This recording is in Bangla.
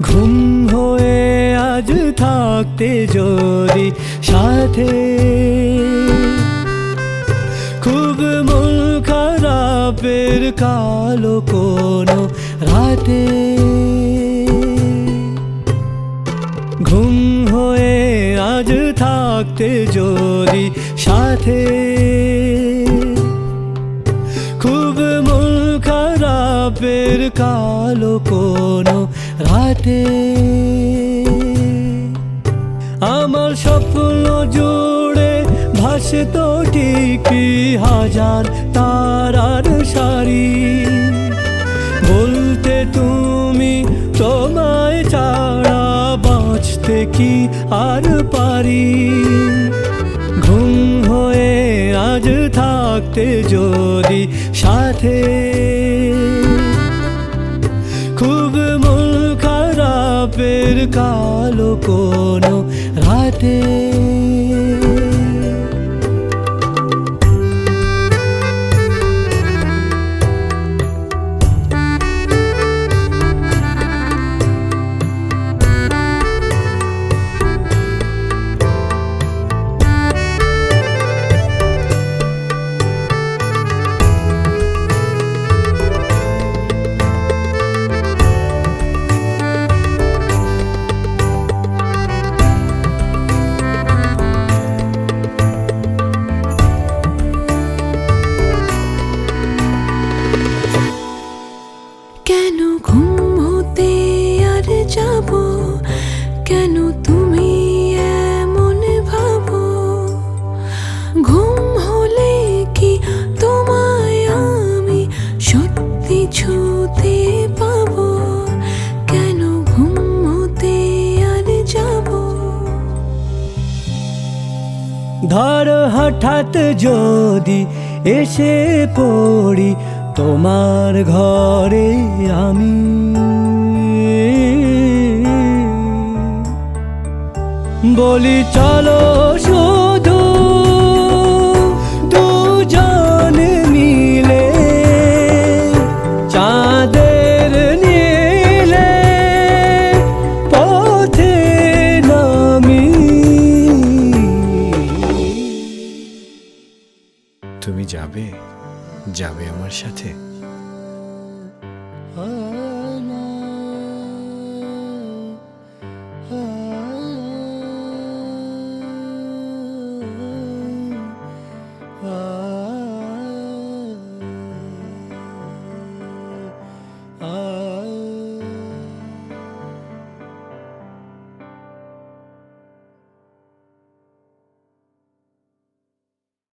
ঘুম হয়ে আজ থাকতে যদি সাথে। খুব মন খারাপের কালো কোনো রাতে। ঘুম হয়ে আজ থাকতে যদি সাথে। খুব মন খারাপের কালো কোনো রাতে। আমার স্বপ্ন জুড়ে ভাসে তো ঠিকই হাজার তারার সারি বলতে তুমি তোমায় ছাড়া বাঁচতে কি আর পারি? ঘুম হয়ে আজ থাকতে যদি সাথে খারাপের কালো কোনো রাতে। কেন তুমি এমন ভাবো? ঘুম হলে কি তোমায় আমি সত্যি ছুতে পাবো? কেন ঘুম হতে আর যাব? ধর হঠাৎ যদি এসে পড়ি তোমার ঘরে আমি। বলি চলো শুধু দুজন মিলে চাঁদের নীলে পথে নামি। তুমি যাবে যাবে আমার সাথে।